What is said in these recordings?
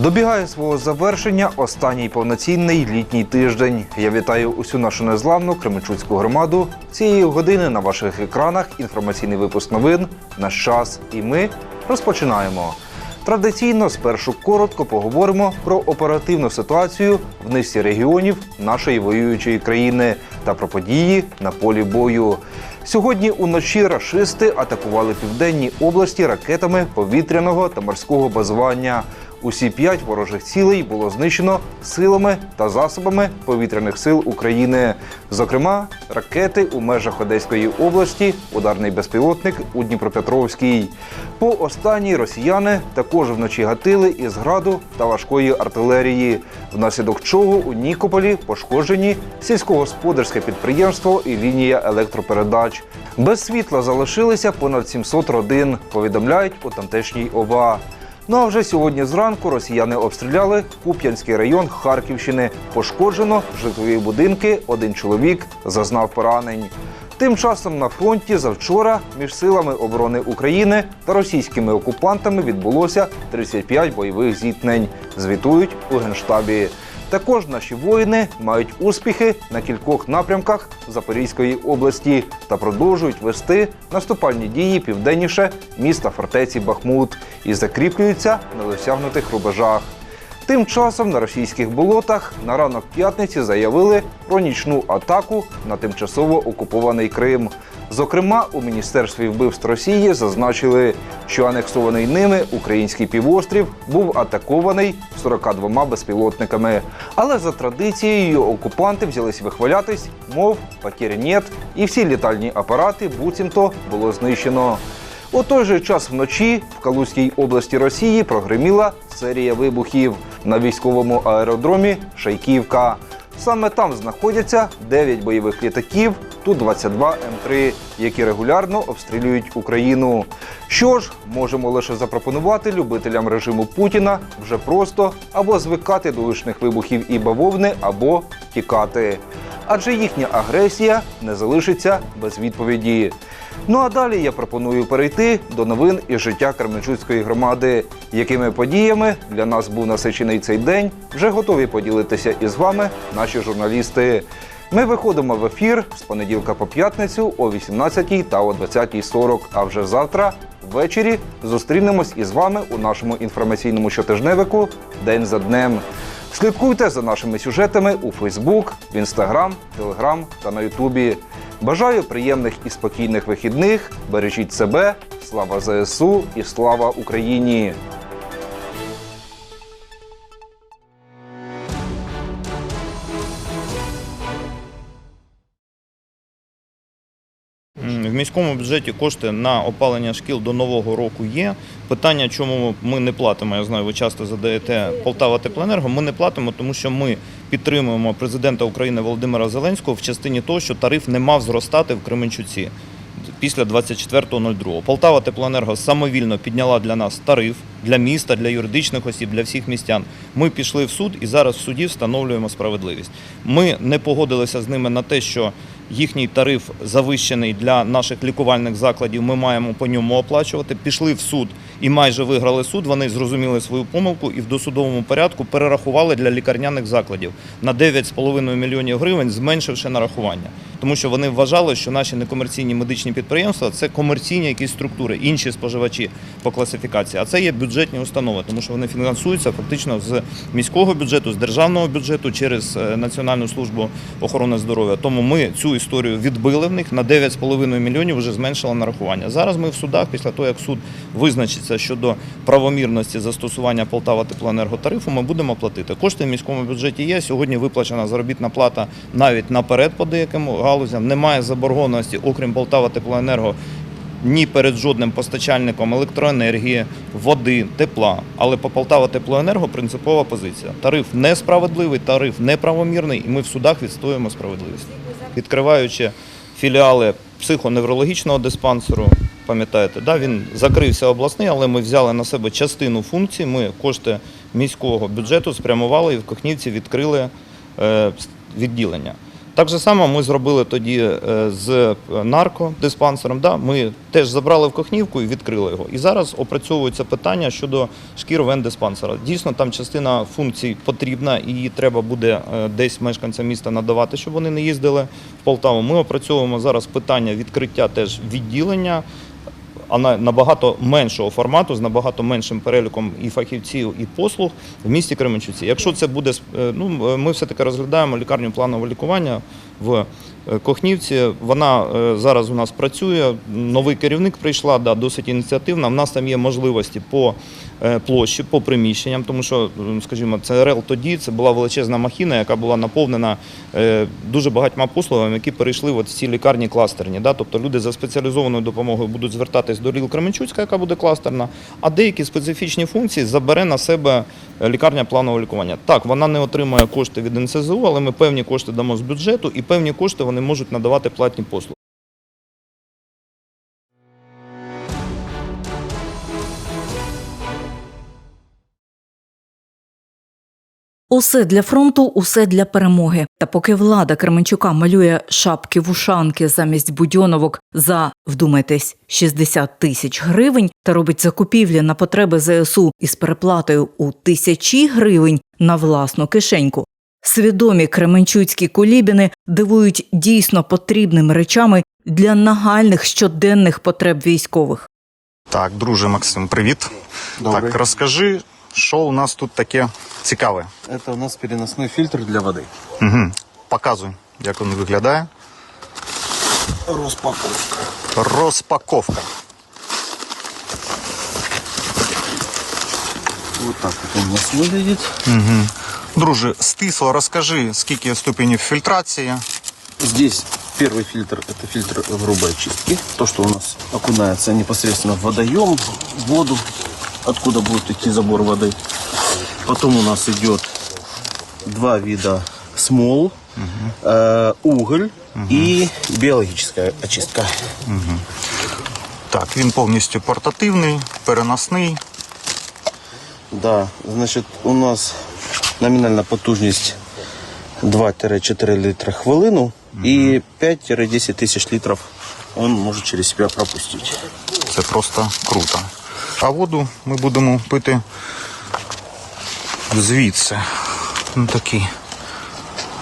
Добігає свого завершення останній повноцінний літній тиждень. Я вітаю усю нашу незламну Кременчуцьку громаду. Цієї години на ваших екранах інформаційний випуск новин «Наш час» і ми розпочинаємо. Традиційно спершу коротко поговоримо про оперативну ситуацію в низці регіонів нашої воюючої країни та про події на полі бою. Сьогодні уночі рашисти атакували південні області ракетами повітряного та морського базування. Усі п'ять ворожих цілей було знищено силами та засобами повітряних сил України. Зокрема, ракети у межах Одеської області, ударний безпілотник у Дніпропетровській. По останній росіяни також вночі гатили із граду та важкої артилерії, внаслідок чого у Нікополі пошкоджені сільськогосподарське підприємство і лінія електропередач. Без світла залишилися понад 700 родин, повідомляють у тамтешній ОВА. Ну а вже сьогодні зранку росіяни обстріляли Куп'янський район Харківщини. Пошкоджено житлові будинки. Один чоловік зазнав поранень. Тим часом на фронті завчора між силами оборони України та російськими окупантами відбулося 35 бойових зіткнень. Звітують у генштабі. Також наші воїни мають успіхи на кількох напрямках Запорізької області та продовжують вести наступальні дії південніше міста фортеці Бахмут і закріплюються на досягнутих рубежах. Тим часом на російських болотах на ранок п'ятниці заявили про нічну атаку на тимчасово окупований Крим. Зокрема, у міністерстві вбивств Росії зазначили, що анексований ними український півострів був атакований 42 безпілотниками. Але за традицією окупанти взялись вихвалятись, мов потері нет, і всі літальні апарати буцімто було знищено. У той же час вночі в Калузькій області Росії прогреміла серія вибухів на військовому аеродромі Шайківка. Саме там знаходяться 9 бойових літаків Ту-22 М3, які регулярно обстрілюють Україну. Що ж, можемо лише запропонувати любителям режиму Путіна вже просто або звикати до лишних вибухів і бавовни, або тікати. Адже їхня агресія не залишиться без відповіді. Ну а далі я пропоную перейти до новин із життя Кременчуцької громади, якими подіями для нас був насичений цей день. Вже готові поділитися із вами наші журналісти. Ми виходимо в ефір з понеділка по п'ятницю о 18 та о 20.40. А вже завтра ввечері зустрінемось із вами у нашому інформаційному щотижневику День за днем. Слідкуйте за нашими сюжетами у Фейсбук, в Інстаграм, Телеграм та на Ютубі. Бажаю приємних і спокійних вихідних. Бережіть себе, слава ЗСУ і слава Україні! Міському бюджеті кошти на опалення шкіл до нового року є. Питання, чому ми не платимо, я знаю, ви часто задаєте Полтава Теплоенерго. Ми не платимо, тому що ми підтримуємо президента України Володимира Зеленського в частині того, що тариф не мав зростати в Кременчуці після 24.02. Полтава Теплоенерго самовільно підняла для нас тариф для міста, для юридичних осіб, для всіх містян. Ми пішли в суд і зараз в суді встановлюємо справедливість. Ми не погодилися з ними на те, що їхній тариф завищений для наших лікувальних закладів. Ми маємо по ньому оплачувати. Пішли в суд і майже виграли суд. Вони зрозуміли свою помилку і в досудовому порядку перерахували для лікарняних закладів на 9,5 мільйонів гривень, зменшивши нарахування. Тому що вони вважали, що наші некомерційні медичні підприємства це комерційні якісь структури, інші споживачі по класифікації. А це є бюджетні установи, тому що вони фінансуються фактично з міського бюджету, з державного бюджету через е, Національну службу охорони здоров'я. Тому ми цю історію відбили в них на 9,5 мільйонів вже зменшили нарахування. Зараз ми в судах, після того як суд визначиться щодо правомірності застосування Полтава теплоенерго тарифу, ми будемо платити. Кошти в міському бюджеті є. Сьогодні виплачена заробітна плата навіть наперед по деяким галузям. Немає заборгованості, окрім Полтава теплоенерго. Ні перед жодним постачальником електроенергії, води, тепла. Але по Полтава теплоенерго принципова позиція. Тариф несправедливий, тариф неправомірний, і ми в судах відстоюємо справедливість. Відкриваючи філіали психоневрологічного диспансеру, пам'ятаєте, да, він закрився обласний, але ми взяли на себе частину функцій. Ми кошти міського бюджету спрямували і в Кохнівці відкрили е, відділення. Так же само ми зробили тоді е, з наркодиспансером. Да? Ми теж забрали в Кохнівку і відкрили його. І зараз опрацьовується питання щодо шкір вен-диспансера. Дійсно, там частина функцій потрібна, і її треба буде е, десь мешканцям міста надавати, щоб вони не їздили в Полтаву. Ми опрацьовуємо зараз питання відкриття теж відділення а на набагато меншого формату, з набагато меншим переліком і фахівців, і послуг в місті Кременчуці. Якщо це буде е, ну ми все таки розглядаємо лікарню планового лікування в е, Кохнівці. Вона е, зараз у нас працює. Новий керівник прийшла, да, досить ініціативна. В нас там є можливості по площі, по приміщенням, тому що, скажімо, ЦРЛ тоді це була величезна махіна, яка була наповнена е, дуже багатьма послугами, які перейшли в ці лікарні кластерні. Тобто люди за спеціалізованою допомогою будуть звертатись до ЛІЛ Кременчуцька, яка буде кластерна, а деякі специфічні функції забере на себе е, лікарня планового лікування. Так, вона не отримає кошти від НСЗУ, але ми певні кошти дамо з бюджету, і певні кошти вони можуть надавати платні послуги. Усе для фронту, усе для перемоги. Та поки влада Кременчука малює шапки вушанки замість будьоновок за, вдумайтесь, 60 тисяч гривень та робить закупівлі на потреби ЗСУ із переплатою у тисячі гривень на власну кишеньку. Свідомі кременчуцькі колібіни дивують дійсно потрібними речами для нагальних щоденних потреб військових. Так, друже Максим, привіт. Добрий. Так, розкажи, що у нас тут таке цікаве. Это у нас переносной фильтр для воды. Угу. Показуй, як він виглядає. Распаковка. Розпаковка. Вот так вот он у нас выглядит. Друже, стисло розкажи, скільки ступенів фільтрації. Здесь первый фильтр это фильтр грубой очистки. То, что у нас окунается непосредственно в водоем, в воду, Откуда будет идти забор воды. Потом у нас идет два вида смол, э, уголь и биологическая очистка. Так, він повністю портативний, переносний. Да, значить, у нас номінальна потужність 2-4 литра хвилину і 5-10 тисяч літрів он може через себе пропустити. Це просто круто. А воду ми будемо пити звідси. Ну, такий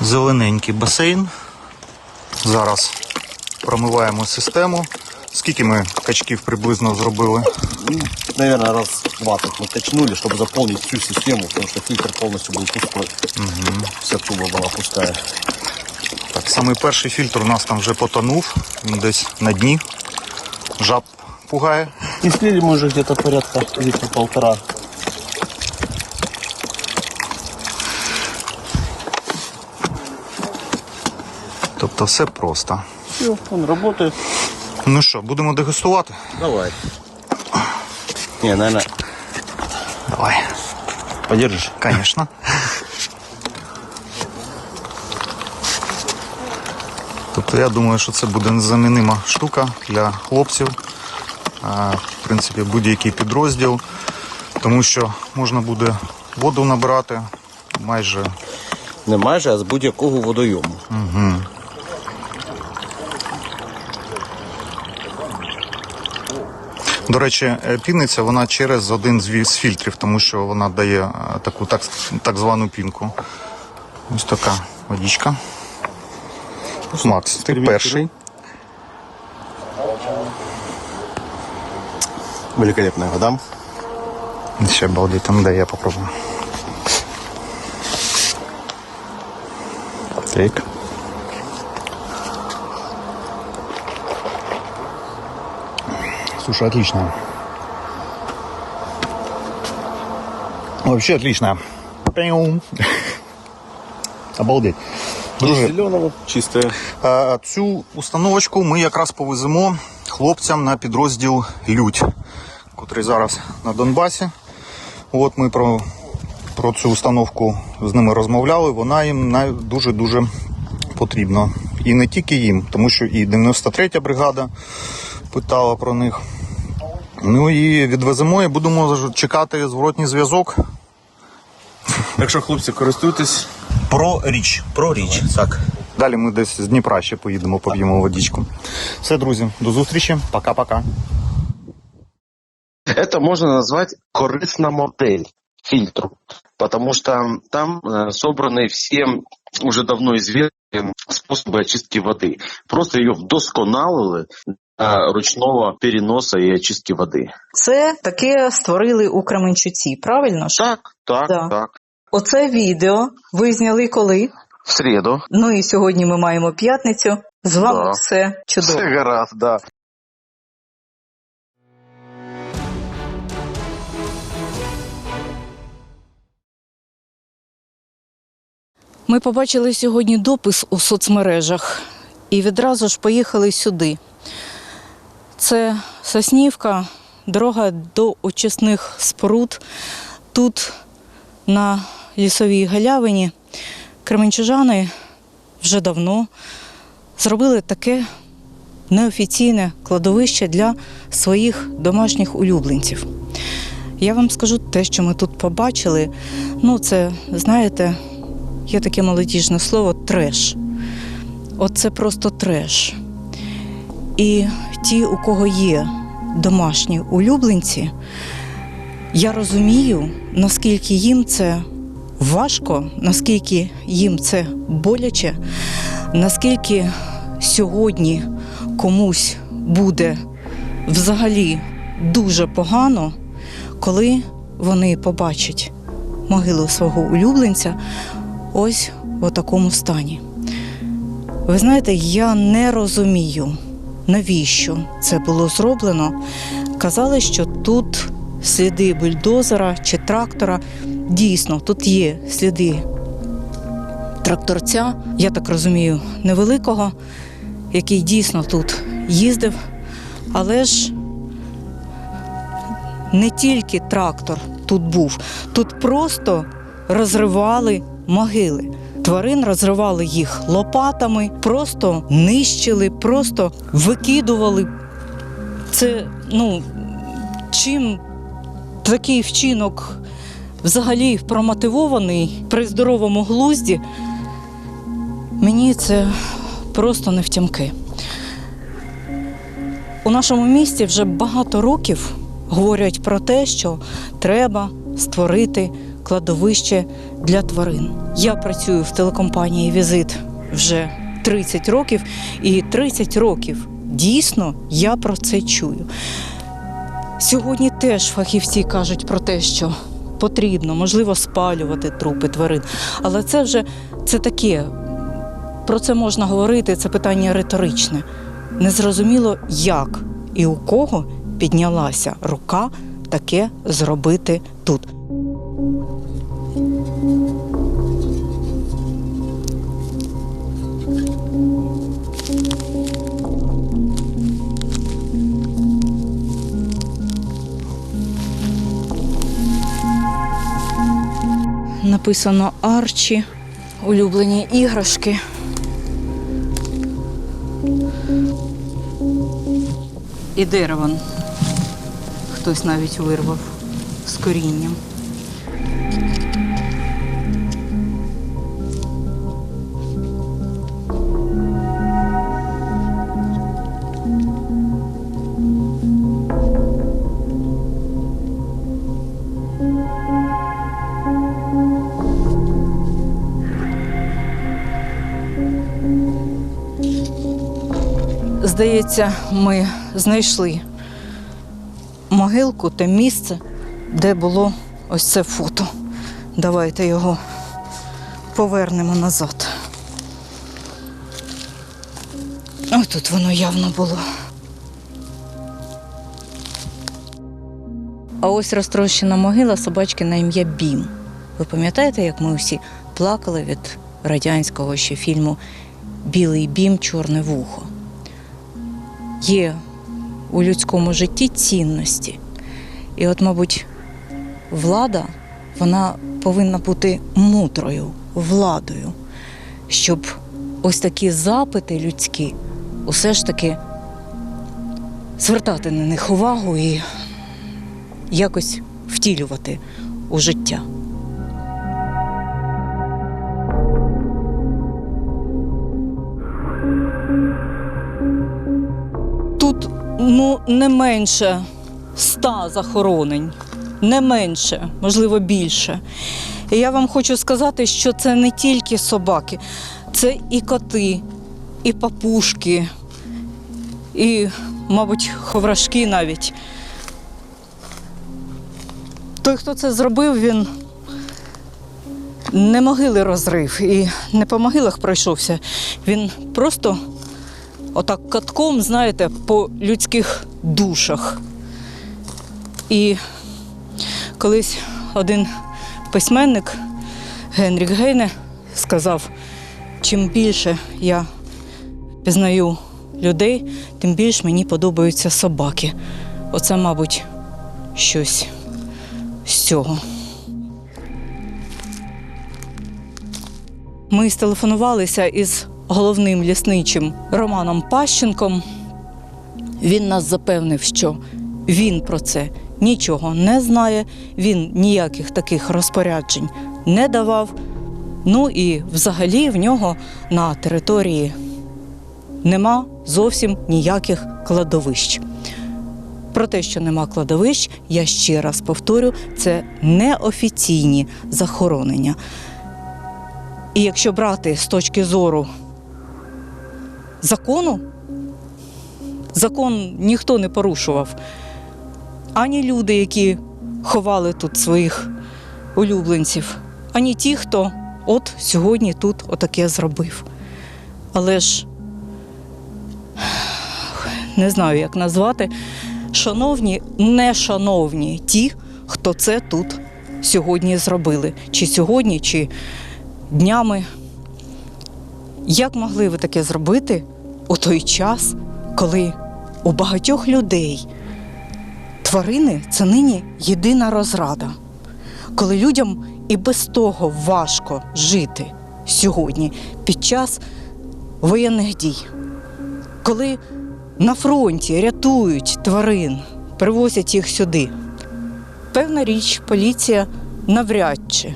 зелененький басейн. Зараз промиваємо систему. Скільки ми качків приблизно зробили? Ну, наверное, раз 20 мы качнули, чтобы заполнить всю систему, потому что фильтр полностью был пустой. Вся туба была пустая. Так, самий перший фільтр у нас там вже потонув, він десь на дні. Жаб пугає. И слили мы уже где-то порядка литра полтора. Тобто все просто. Все, он работает. Ну що, будемо дегустувати? Давай. Не, наверное, Давай. подержишь? Звісно. Тобто я думаю, що це буде незамінима штука для хлопців. А, В принципі, будь-який підрозділ, тому що можна буде воду набирати майже Не майже, а з будь-якого водойому. До речі, е, піниться вона через один з фільтрів, тому що вона дає е, таку так, так звану пінку. Ось така водичка. Макс, ти перший. Великолепная вода. Ще балдить, там де я попробую. Так. Слушай, отлично. Вообще отлично. Пяум. Обалдеть. Друже, Зеленого, чистая. Е, Цю установочку ми якраз повеземо хлопцям на підрозділ Людь, котрий зараз на Донбасі. От ми про, про цю установку з ними розмовляли. Вона їм дуже-дуже потрібна. І не тільки їм, тому що і 93-я бригада питала про них. Ну і відвеземо і будемо чекати зворотній зв'язок. Якщо хлопці користуєтесь, Про річ. про річ. Так. Далі ми десь з Дніпра ще поїдемо, поп'ємо водичку. Все, друзі, до зустрічі. Пока-пока. Это можно назвать корыстная модель фильтру, потому что там э, собраны все уже давно известные способы очистки воды. Просто ее вдосконалили для ручного переноса и очистки воды. Це таке створили у Кременчуці, правильно ж? Так, так, Да. так. Оце відео ви зняли коли? В среду. Ну і сьогодні ми маємо п'ятницю. З вами Да. все чудово. Все гаразд, да. Ми побачили сьогодні допис у соцмережах і відразу ж поїхали сюди. Це Соснівка, дорога до очисних споруд. Тут, на лісовій галявині, кременчужани вже давно зробили таке неофіційне кладовище для своїх домашніх улюбленців. Я вам скажу те, що ми тут побачили. Ну, це, знаєте, є таке молодіжне слово треш. От це просто треш. І ті, у кого є домашні улюбленці, я розумію, наскільки їм це важко, наскільки їм це боляче, наскільки сьогодні комусь буде взагалі дуже погано, коли вони побачать могилу свого улюбленця ось в такому стані. Ви знаєте, я не розумію, навіщо це було зроблено. Казали, що тут сліди бульдозера чи трактора. Дійсно, тут є сліди тракторця, я так розумію, невеликого, який дійсно тут їздив. Але ж не тільки трактор тут був, тут просто розривали могили. Тварин розривали їх лопатами, просто нищили, просто викидували. Це, ну, чим такий вчинок взагалі промотивований при здоровому глузді, мені це просто не втямки. У нашому місті вже багато років говорять про те, що треба створити кладовище для тварин. Я працюю в телекомпанії Візит вже 30 років, і 30 років дійсно я про це чую. Сьогодні теж фахівці кажуть про те, що потрібно, можливо, спалювати трупи тварин. Але це вже це таке. Про це можна говорити, це питання риторичне. Незрозуміло, як і у кого піднялася рука таке зробити тут. Написано Арчі, улюблені іграшки. І дерево хтось навіть вирвав з корінням. Здається, ми знайшли могилку те місце, де було ось це фото. Давайте його повернемо назад. Ось тут воно явно було. А ось розтрощена могила собачки на ім'я Бім. Ви пам'ятаєте, як ми всі плакали від радянського ще фільму Білий бім, чорне вухо? Є у людському житті цінності. І от, мабуть, влада вона повинна бути мудрою владою, щоб ось такі запити людські усе ж таки звертати на них увагу і якось втілювати у життя. Ну, не менше ста захоронень, не менше, можливо, більше. І я вам хочу сказати, що це не тільки собаки, це і коти, і папушки, і, мабуть, ховрашки навіть. Той, хто це зробив, він не могили розрив і не по могилах пройшовся. Він просто отак катком, знаєте, по людських душах. І колись один письменник Генрік Гейне сказав: чим більше я пізнаю людей, тим більше мені подобаються собаки. Оце, мабуть, щось з цього. Ми стелефонувалися із головним лісничим Романом Пащенком. Він нас запевнив, що він про це нічого не знає, він ніяких таких розпоряджень не давав. Ну і взагалі в нього на території нема зовсім ніяких кладовищ. Про те, що нема кладовищ, я ще раз повторю, це неофіційні захоронення. І якщо брати з точки зору закону, закон ніхто не порушував. Ані люди, які ховали тут своїх улюбленців, ані ті, хто от сьогодні тут отаке зробив. Але ж не знаю, як назвати, шановні, нешановні ті, хто це тут сьогодні зробили. Чи сьогодні, чи днями. Як могли ви таке зробити у той час, коли у багатьох людей тварини це нині єдина розрада, коли людям і без того важко жити сьогодні під час воєнних дій, коли на фронті рятують тварин, привозять їх сюди. Певна річ, поліція навряд чи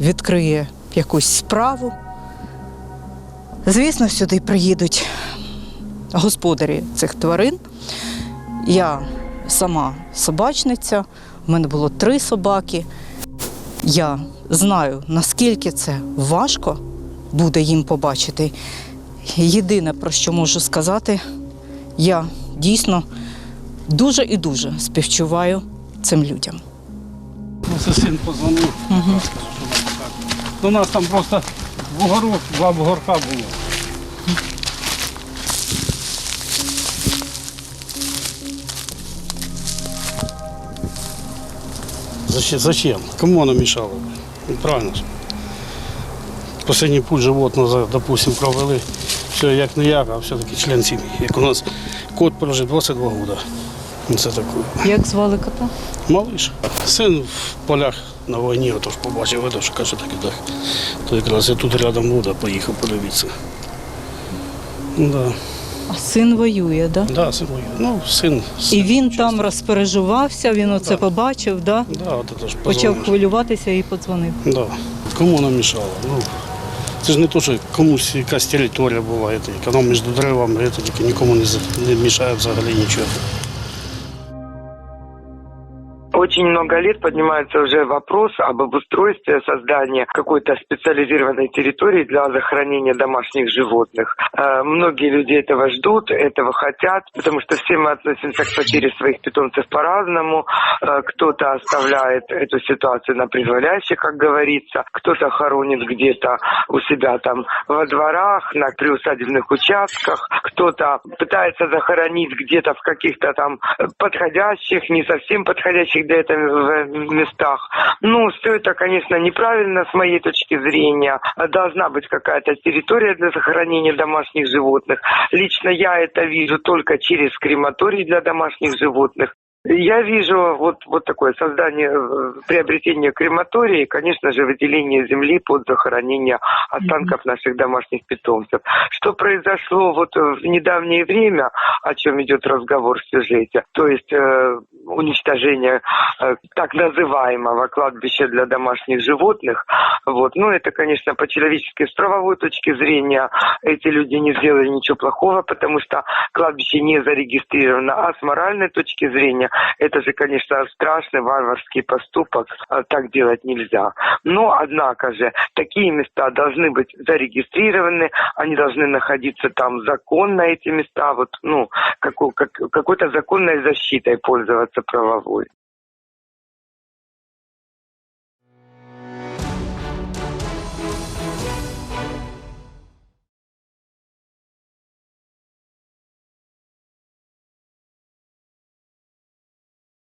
відкриє якусь справу. Звісно, сюди приїдуть господарі цих тварин. Я сама собачниця, в мене було три собаки. Я знаю, наскільки це важко буде їм побачити. Єдине, про що можу сказати, я дійсно дуже і дуже співчуваю цим людям. Ну, це син позвонив. Угу. У нас там просто бугорок, два бугорка було. Зачем? Зачем? Кому оно мешало? Ну, правильно ж. Последній путь животного, допустим, провели. Все як не як, а все-таки член сім'ї. Як у нас кот прожив 22 роки. Ну, Це таке. Як звали кота? Малиш. Син в полях на війні, отож побачив, що каже так і так. То якраз я тут рядом буду, поїхав подивитися. Ну, Да. А син воює, да? Да, син воює. Ну, син. І він чесно. там розпереживався, він оце Да. побачив, да? Да, от це ж почав позвонив. хвилюватися і подзвонив. Да. Кому вона мішала? Ну, це ж не то, що комусь якась територія була, це, яка між деревами, це тільки нікому не, за- не мішає взагалі нічого. Очень много лет поднимается уже вопрос об обустройстве создания какой-то специализированной территории для захоронения домашних животных. Э, Многие люди этого ждут, этого хотят, потому что все мы относимся к потере своих питомцев по-разному. Э, Кто-то оставляет эту ситуацию на призволяще, как говорится, кто-то хоронит где-то у себя там во дворах, на приусадебных участках, кто-то пытается захоронить где-то в каких-то там подходящих, не совсем подходящих для этого в- местах. Ну, все это, конечно, неправильно с моей точки зрения. Должна быть какая-то территория для захоронения домашних животных. Лично я это вижу только через крематорий для домашних животных. Я вижу вот, вот такое создание, э, приобретение крематории, конечно же, выделение земли под захоронение останков наших домашних питомцев. Что произошло вот в недавнее время, о чем идет разговор в сюжете, то есть э, уничтожения э, так называемого кладбища для домашних животных. Вот. Ну, это, конечно, по-человечески, с правовой точки зрения эти люди не сделали ничего плохого, потому что кладбище не зарегистрировано. А с моральной точки зрения, это же, конечно, страшный варварский поступок. А Так делать нельзя. Но, однако же, такие места должны быть зарегистрированы, они должны находиться там законно, эти места, вот, ну, какой- как- какой-то законной защитой пользоваться правовой.